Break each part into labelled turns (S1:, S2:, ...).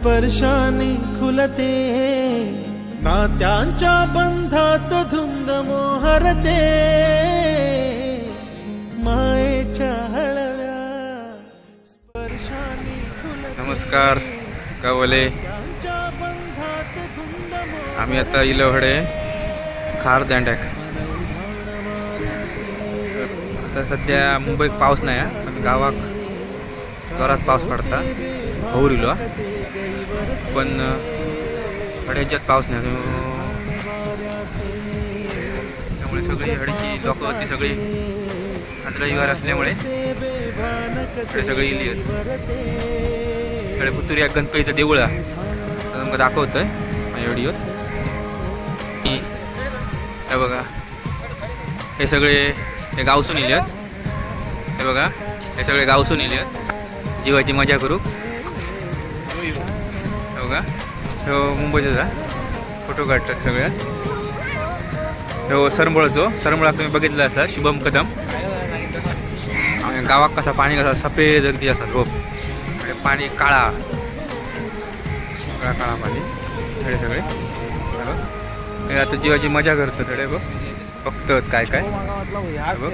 S1: स्पर्शाने खुलते. नात्यांच्या बंधात धुंद मोहरते मायेच्या हळव्या स्पर्शाने खुलते.
S2: नमस्कार
S1: मोह
S2: आम्ही आता इलवडे खार दांड्याक. आता सध्या मुंबईत पाऊस नाही. पण गावाक जोरात पाऊस पडता. होऊर इलो पण हड्याच्यात पाऊस नाही. त्यामुळे सगळी हडीची लोक होती सगळी आज रविवार असल्यामुळे सगळी इली आहेत इकडे पुतुरी गणपतीचं देऊळ आहे. तुमका दाखवतोय माझ्या व्हिडिओत हे बघा. हे सगळे हे गावसून इले आहेत. हे बघा हे सगळे गावसून इले आहेत. जीवाची मजा करू. हो का? हो मुंबईचा जा. फोटो काढतात सगळ्या हो सरमळचो हो. सरमळा तुम्ही बघितला असा शुभम कदम. आणि गावात कसा पाणी कसा सफेद अगदी असा रोप. म्हणजे पाणी काळा. सगळा काळा पाणी. सगळे. सगळे हे आता जीवाची मजा करतो थोडे बघ. बघतात काय काय. बघ.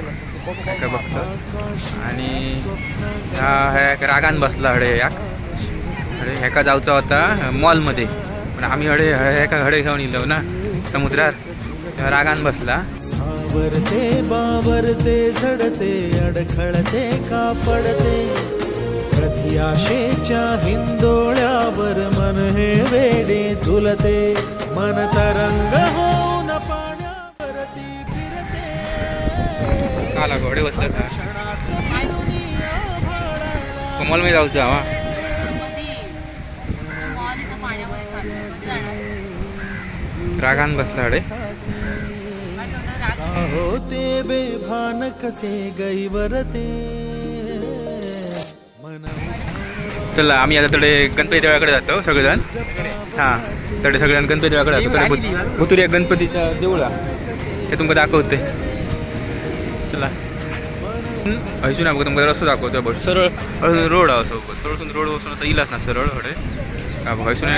S2: काय काय बघतात. आणि ह्या ह्या रागान बसला हडे याक. हडे हेका जाऊचा होता मॉलमध्ये. पण आम्ही हडे हेका हडे घेऊन येलो ना समुद्रात. तेव्हा रागान बसला.
S1: सावरते बावरते झडते अडखळते का पडते? कधी आशेच्या हिंदोळ्यावर मन हे वेडे झुलते. मन तरंग होऊन पाण्यावरती फिरते.
S2: आला घोडे बसला
S1: आभाळाला
S2: मॉलमध्ये जाऊचा हा
S3: मॉल इथं पाण्यामध्ये चाललंय म्हणजे जाणार
S2: रागान बसला
S3: राग
S1: होते बेभान कसे गैवरते.
S2: चला आम्ही आता तडे गणपती देवळाकडे जातो सगळेजण. हां तडे सगळेजण गणपती देवळाकडे जातो एक गणपतीचा देऊळा ते तुमका दाखवते. चला. हयसून बघा तुमका रस्तो दाखवतो बघ. सरळ. हळून रोड हा असो सरळसून रोड वसून असं इलाच ना सरळ हडे हा हयसून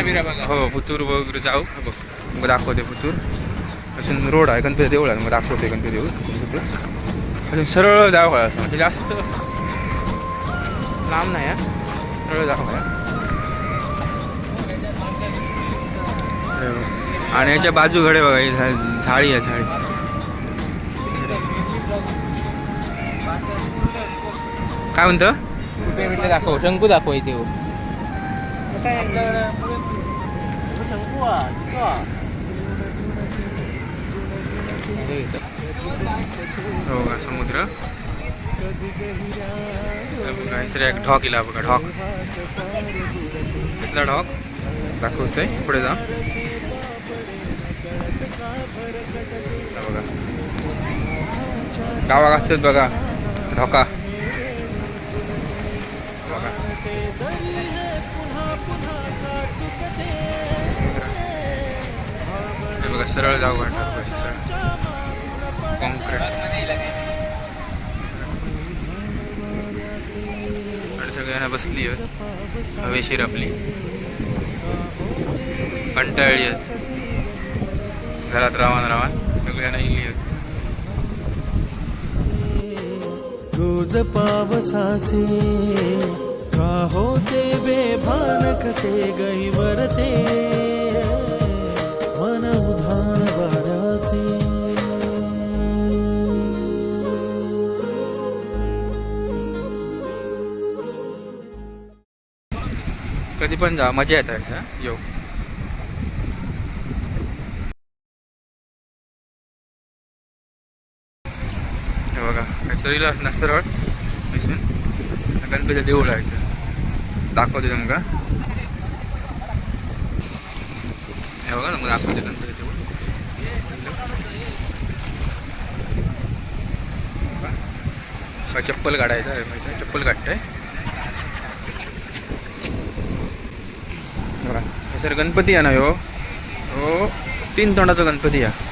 S2: हो भुतूर वगैरे जाऊ. बघ तुमका दाखवते भुतूर. असून रोड आहे गणपती देऊळ आहे मग दाखवते गणपती देऊळ. अजून सरळ जाऊ हळा असं म्हणजे जास्त लांब नाही हा. सरळ हळा आणि याच्या बाजू घडे बघा झाडी आहे झाडी. काय म्हणतं?
S4: कुठे भेटले दाखव शंकू दाखव इथे हो. हा,
S2: का समुद्र? काहीतरी एक ढॉक इला बघा ढॉक. इथला ढॉक. दाखवतोय पुढे जा. बघा. गावात असतात बघा ढोका. सरळ जाऊ वाटणार सरळ कॉन्क्रीट आणि सगळ्यांना बसली आहेत हवेशीर आपली. कंटाळली आहेत घरात रावण रावण सगळ्यांना इली आहेत
S1: रोज पावसाचे का होते बेभान कसे गई वरते
S2: कधी पण जा मजा येत आहे येऊ. हे बघा सरीला सरळ मिसून गणपतीचं देऊळ आहे इथं. दाखवते तुमका हे बघा तुमका दाखवते गणपती देऊळ. चप्पल काढायचं आहे चप्पल काढतंय. बघा. हे सर गणपती आहे ना ह्यो? हो तीन तोंडाचा गणपती आहे.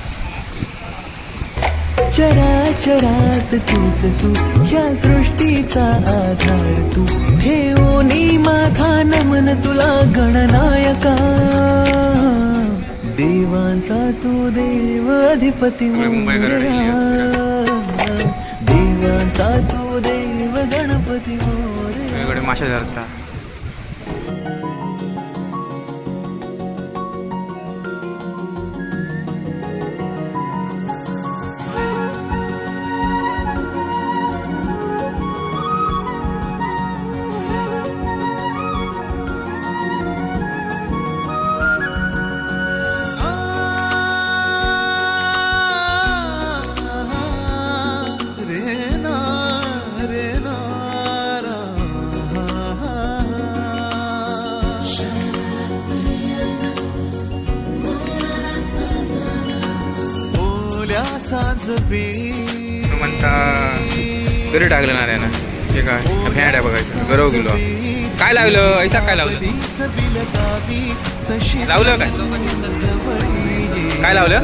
S5: चराचरात तूच तू ह्या सृष्टीचा आधार तू. ठेव ठेवूनी माथा नमन तुला गणनायका. देवांचा तू देव अधिपती. देवांचा तू देव गणपती.
S2: वेगवेगळे मासे
S5: ओल्या
S2: म्हणता घरी टाकलं ना त्यानं. हे काय? फॅन आहे बघायचं गरव गेलो. काय लावलं? ऐसा काय लावलं? लावलं काय? काय लावलं?